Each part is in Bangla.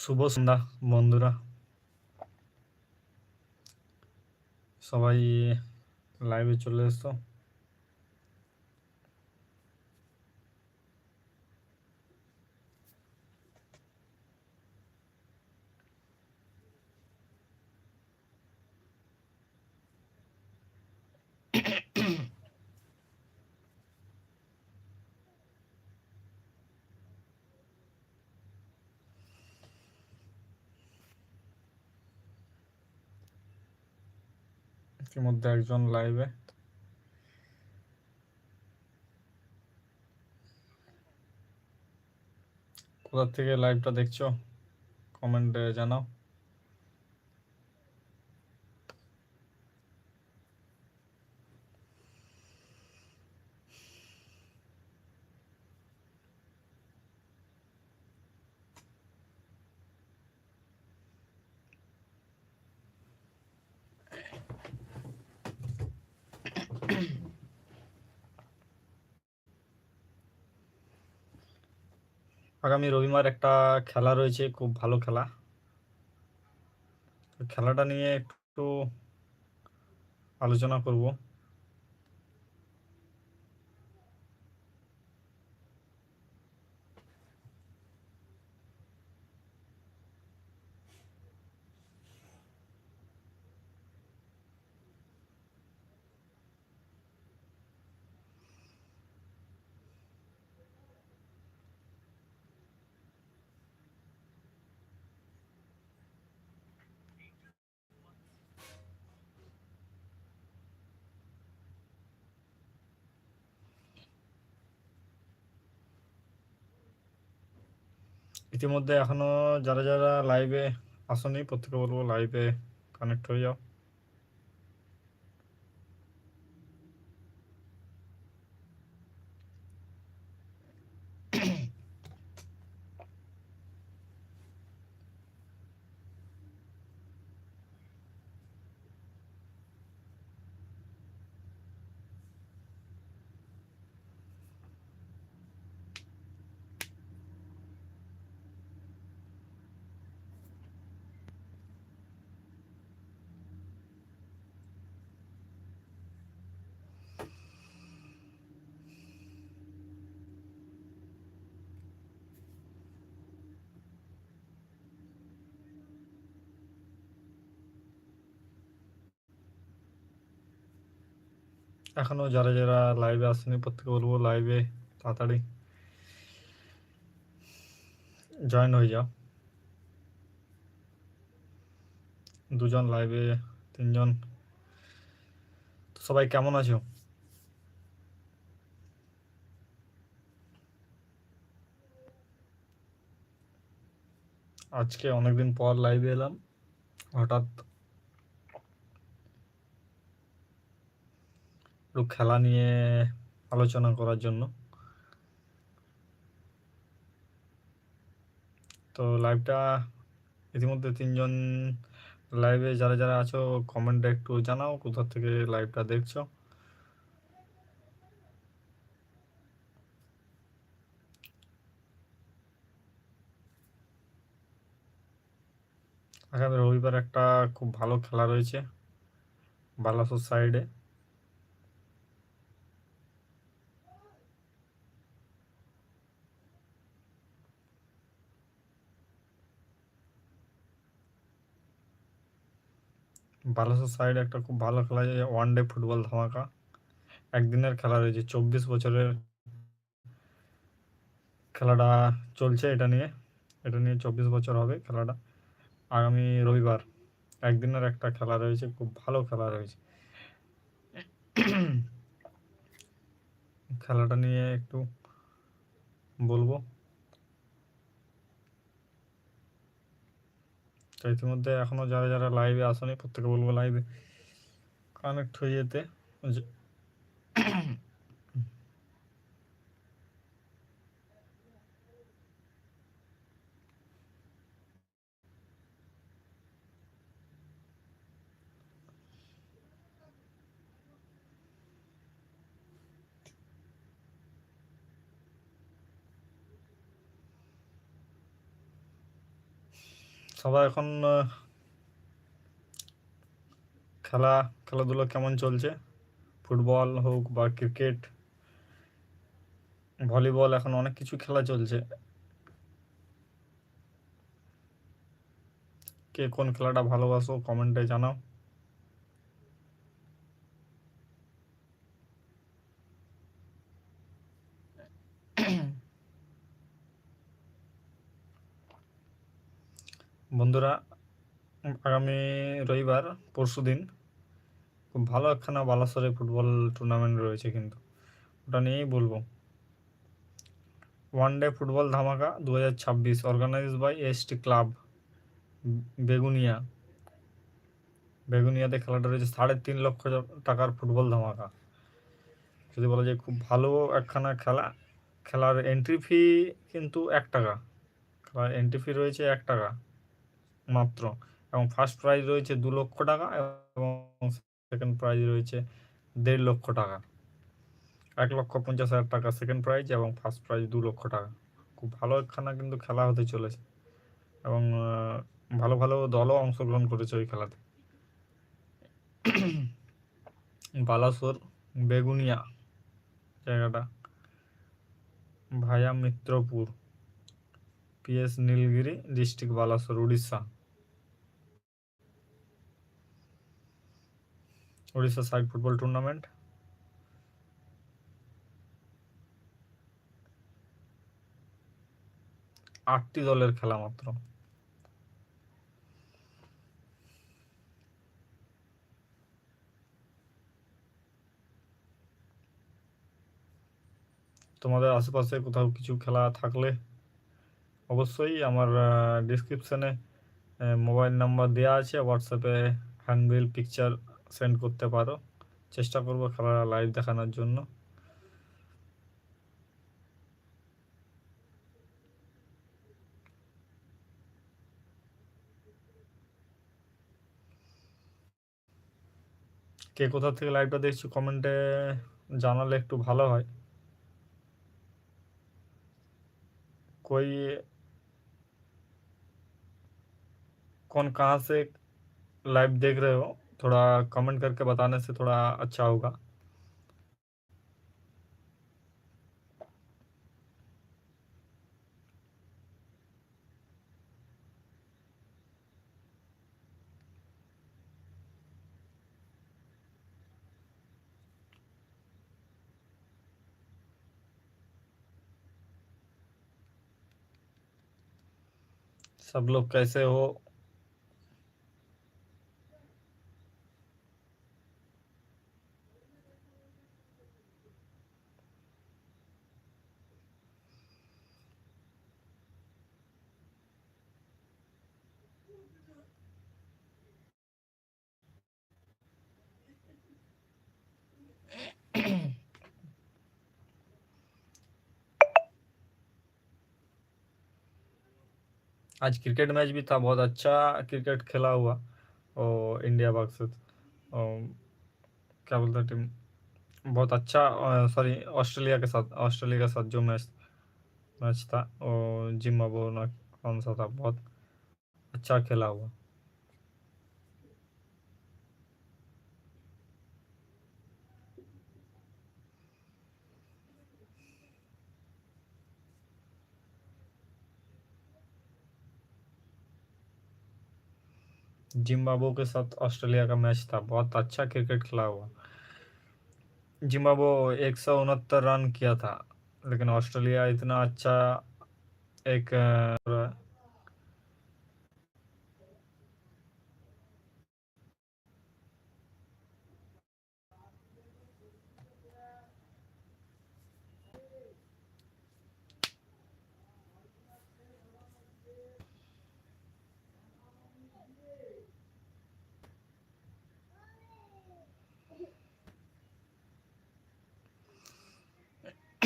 শুভ সন্ধ্যা বন্ধুরা। সবাই লাইভে চলে এসছো ইতিমধ্যে একজন লাইভে কোথা থেকে লাইভটা দেখছ? কমেন্টে জানাও। আগামী রবিবার একটা খেলা রয়েছে খুব ভালো খেলা। খেলাটা নিয়ে একটু আলোচনা করব। ইতিমধ্যে এখনও যারা যারা লাইভে আসনি প্রত্যেকে বলব লাইভে কানেক্ট হয়ে যাও। এখনও যারা যারা লাইভে আসেনি প্রত্যেকে বলব লাইভে তাড়াতাড়ি জয়েন হয়ে যাও। দুজন লাইভে তিনজন। তো সবাই কেমন আছো? আজকে অনেকদিন পর লাইভে এলাম। হঠাৎ একটু খেলা নিয়ে আলোচনা করার জন্য। তো লাইভটা ইতিমধ্যে তিনজন লাইভে যারা যারা আছো কমেন্টে একটু জানাও, কোথা থেকে লাইভটা দেখছ। আগামী রবিবার একটা খুব ভালো খেলা রয়েছে, বালাসোর সাইডে বালাসোর সাইডে একটা খুব ভালো খেলা যায়, ওয়ান ডে ফুটবল ধামাকা। একদিনের খেলা রয়েছে, চব্বিশ বছরের খেলাটা চলছে এটা নিয়ে। এটা নিয়ে চব্বিশ বছর হবে খেলাটা। আগামী রবিবার একদিনের একটা খেলা রয়েছে, খুব ভালো খেলা রয়েছে। খেলাটা নিয়ে একটু বলব। তো ইতিমধ্যে এখনও যারা যারা লাইভে আসেনি প্রত্যেকে বলব লাইভে কানেক্ট হয়ে যেতে। সবাই এখন খেলা, খেলাধুলো কেমন চলছে? ফুটবল হোক বা ক্রিকেট, ভলিবল, এখন অনেক কিছু খেলা চলছে। কে কোন খেলাটা ভালোবাসো কমেন্টে জানাও। বন্ধুরা, আগামী রবিবার, পরশু দিন খুব ভালো একখানা বালাসরে ফুটবল টুর্নামেন্ট রয়েছে কিন্তু। ওটা নিয়েই বলব। ওয়ান ডে ফুটবল ধামাকা দু হাজার ছাব্বিশ organise by ST club Beguniya. বেগুনিয়াতে খেলাটা রয়েছে সাড়ে তিন লক্ষ টাকার ফুটবল ধামাকা। যদি বলা যায় খুব ভালো একখানা খেলা, খেলার এন্ট্রি ফি কিন্তু এক টাকা। খেলার এন্ট্রি ফি রয়েছে এক টাকা। মাত্র। এবং ফার্স্ট প্রাইজ রয়েছে দু লক্ষ টাকা এবং সেকেন্ড প্রাইজ রয়েছে দেড় লক্ষ টাকা। এক লক্ষ পঞ্চাশ হাজার টাকা সেকেন্ড প্রাইজ এবং ফার্স্ট প্রাইজ দু লক্ষ টাকা। খুব ভালো একখানা কিন্তু খেলা হতে চলেছে। এবং ভালো ভালো দলও অংশগ্রহণ করেছে ওই খেলাতে। বালাসোর, বেগুনিয়া, জায়গাটা। Via Mitrapur. PS Nilgiri, district Balasore, Orissa. Orissa side football tournament. আটটি দলের খেলা মাত্র। তোমাদের আশেপাশে কোথাও কিছু খেলা থাকলে অবশ্যই আমার ডিসক্রিপশানে মোবাইল নাম্বার দেওয়া আছে। হোয়াটসঅ্যাপে হ্যান্ডবিল পিকচার সেন্ড করতে পারো। চেষ্টা করব খেলা লাইভ দেখানোর জন্য। কে কোথা থেকে লাইভটা দেখছি কমেন্টে জানালে একটু ভালো হয়। कोई कौन कहाँ से लाइव देख रहे हो? थोड़ा कमेंट करके बताने से थोड़ा अच्छा होगा। सब लोग कैसे हो? आज क्रिकेट मैच भी था, बहुत अच्छा क्रिकेट खेला हुआ और इंडिया वर्सेस क्या बोलते टीम? बहुत अच्छा सॉरी ऑस्ट्रेलिया के साथ, ऑस्ट्रेलिया के साथ जो मैच मैच था और जिम्मा बोना कौन सा था, बहुत अच्छा खेला हुआ। जिम्बाब्वे के साथ ऑस्ट्रेलिया का मैच था। बहुत अच्छा क्रिकेट खेला हुआ। जिम्बाबो एक सौ उनहत्तर रन किया था, लेकिन ऑस्ट्रेलिया इतना अच्छा एक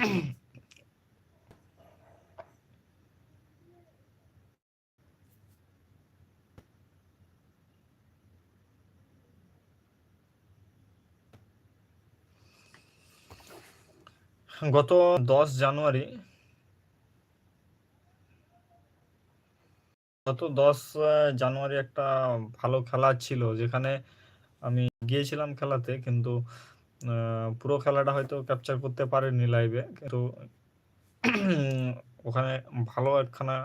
গত দশ জানুয়ারি, গত ১০ আ জানুয়ারি একটা ভালো খেলা ছিল, যেখানে আমি গিয়েছিলাম খেলাতে, কিন্তু পুরো খেলাটা হয়তো ক্যাপচার করতে পারেনি লাইভে। কিন্তু ওখানে ভালো একখানা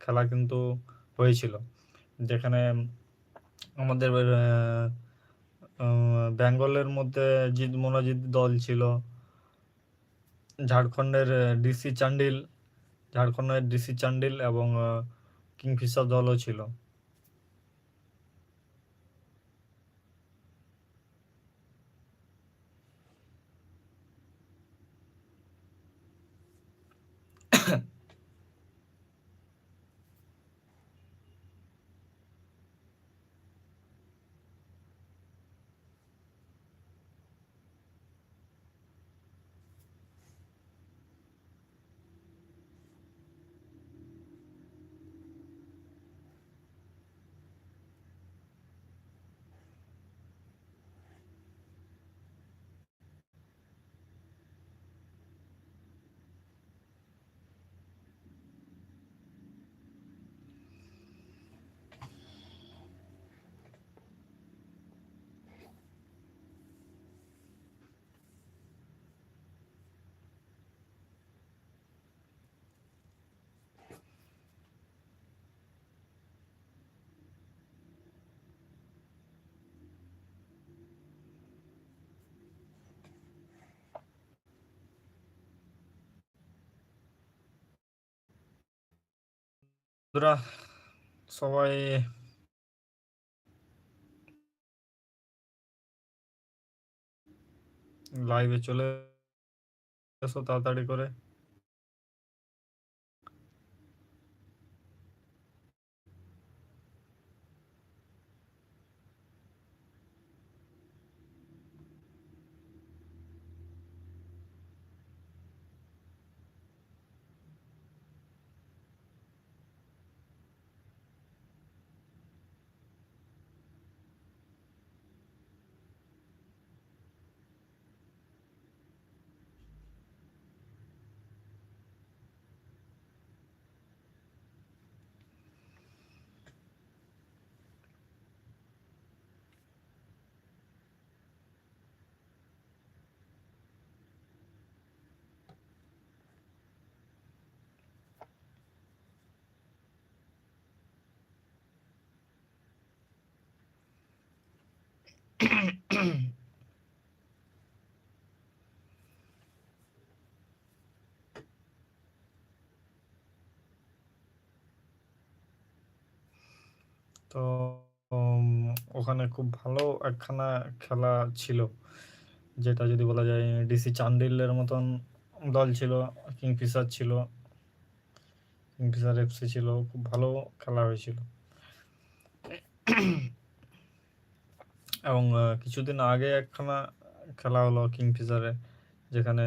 খেলা কিন্তু হয়েছিল। যেখানে আমাদের বেঙ্গলের মধ্যে জিৎ মোনাজিত দল ছিল। ঝাড়খণ্ডের ডিসি চান্ডিল, ঝাড়খণ্ডের ডিসি চান্ডিল এবং কিংফিশার দলও ছিল। বন্ধুরা সবাই লাইভে চলে এসো তাড়াতাড়ি করে। তো ওখানে খুব ভালো একখানা খেলা ছিল। যেটা যদি বলা যায় ডিসি চান্ডিলের মতন দল ছিল, কিংফিশার ছিল। কিংফিশার এফসি ছিল। খুব ভালো খেলা হয়েছিল। এবং কিছুদিন আগে একখানা খেলা হলো কিংফিশারে যেখানে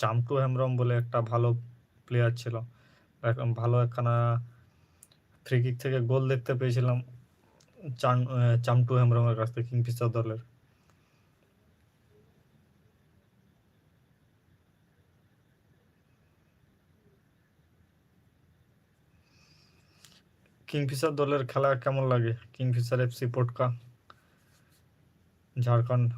চান্টু হেমব্রম বলে একটা ভালো প্লেয়ার ছিল। ভালো একখানা ফ্রি কিক থেকে গোল দেখতে পেয়েছিলাম চান চামটু হেমব্রমের কাছ থেকে কিংফিশার দলের। কিংফিশার দলের খেলা কেমন লাগে? কিংফিশার এফসি, পটকা? ঝাড়খণ্ড।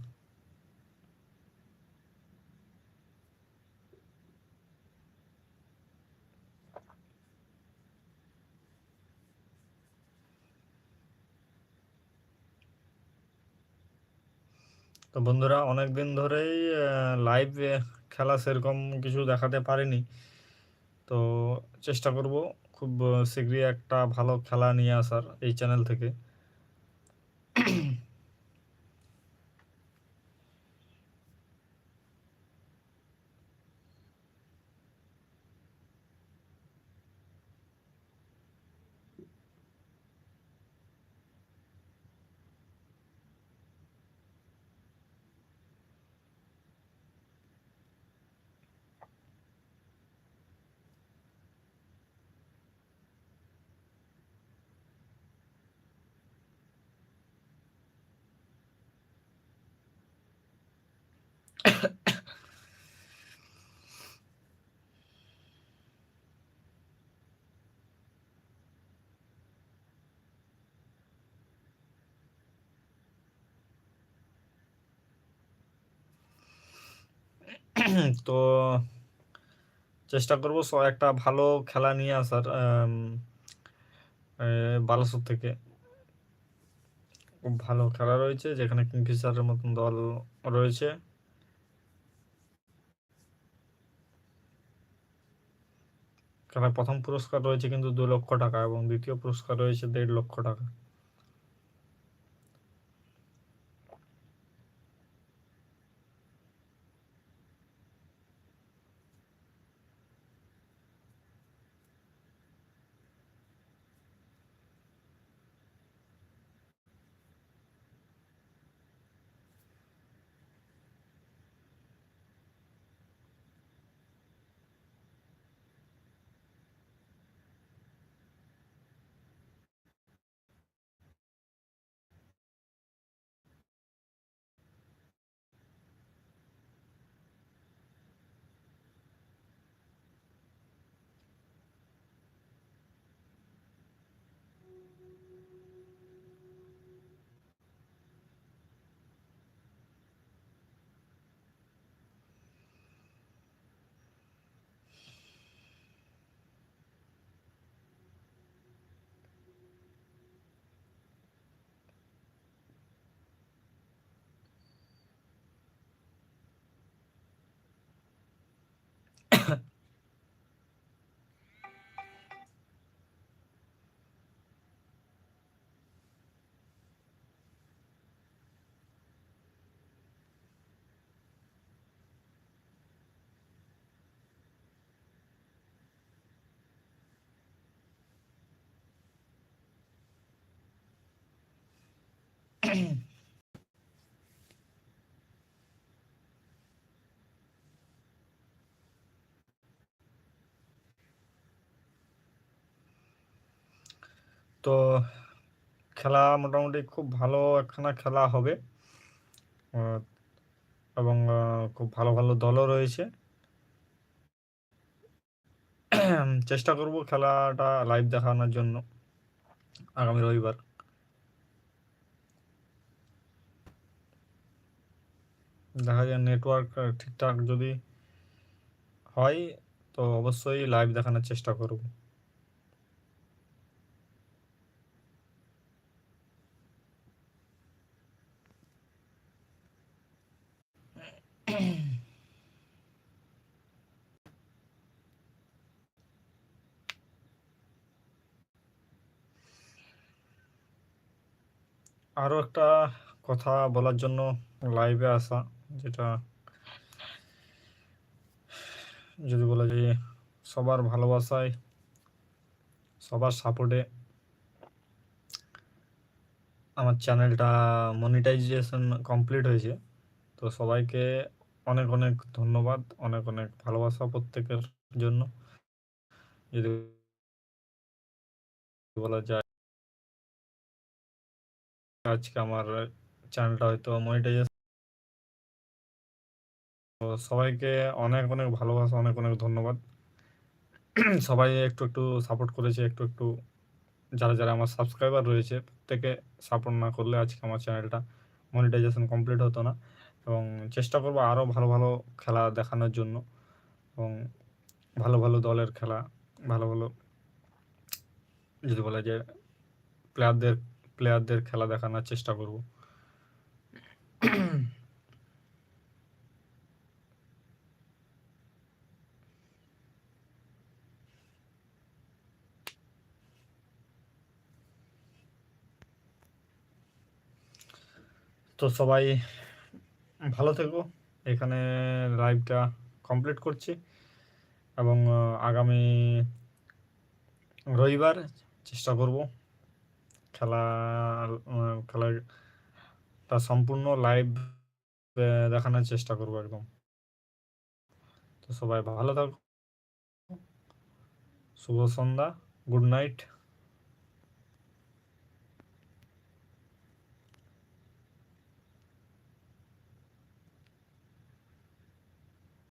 তো বন্ধুরা, অনেকদিন ধরেই লাইভ খেলা সেরকম কিছু দেখাতে পারিনি। তো চেষ্টা করব খুব শীঘ্রই একটা ভালো খেলা নিয়ে আসার এই চ্যানেল থেকে। তো চেষ্টা করব একটা ভালো খেলা নিয়ে আসার বালাসোর থেকে। খুব ভালো খেলা রয়েছে, যেখানে কিংফিশারের মতন দল রয়েছে। খেলার প্রথম পুরস্কার রয়েছে কিন্তু দু লক্ষ টাকা এবং দ্বিতীয় পুরস্কার রয়েছে দেড় লক্ষ টাকা। তো খেলা মোটামুটি খুব ভালো একখানা খেলা হবে। এবং খুব ভালো ভালো দলও রয়েছে। চেষ্টা করব খেলাটা লাইভ দেখানোর জন্য আগামী রবিবার। দেখা যায় নেটওয়ার্ক ঠিকঠাক যদি হয়, তো অবশ্যই লাইভ দেখানোর চেষ্টা করব। আরও একটা কথা বলার জন্য লাইভে আসা। যেটা যদি বলা যায় সবার ভালোবাসায়, সবার সাপোর্টে আমার চ্যানেলটা মনিটাইজেশন কমপ্লিট হয়েছে। তো সবাইকে অনেক অনেক ধন্যবাদ, অনেক অনেক ভালোবাসা প্রত্যেকের জন্য। যদি বলা যায় আজকে আমার চ্যানেলটা হয়তো মনিটাইজেশন তো সবাইকে অনেক অনেক ভালোবাসা, অনেক অনেক ধন্যবাদ। সবাই একটু একটু সাপোর্ট করেছে, একটু একটু যারা যারা আমার সাবস্ক্রাইবার রয়েছে, প্রত্যেকে সাপোর্ট না করলে আজকে আমার চ্যানেলটা মনিটাইজেশন কমপ্লিট হতো না। এবং চেষ্টা করব আরও ভালো ভালো খেলা দেখানোর জন্য। এবং ভালো ভালো দলের খেলা, ভালো ভালো যদি বলা যায় প্লেয়ারদের প্লেয়ারদের খেলা দেখানোর চেষ্টা করব। তো সবাই ভালো থেকো। এখানে লাইভটা কমপ্লিট করছি এবং আগামী রবিবার চেষ্টা করব খেলা খেলাটা সম্পূর্ণ লাইভ দেখানোর চেষ্টা করব একদম। তো সবাই ভালো থাকো। শুভ সন্ধ্যা গুড নাইট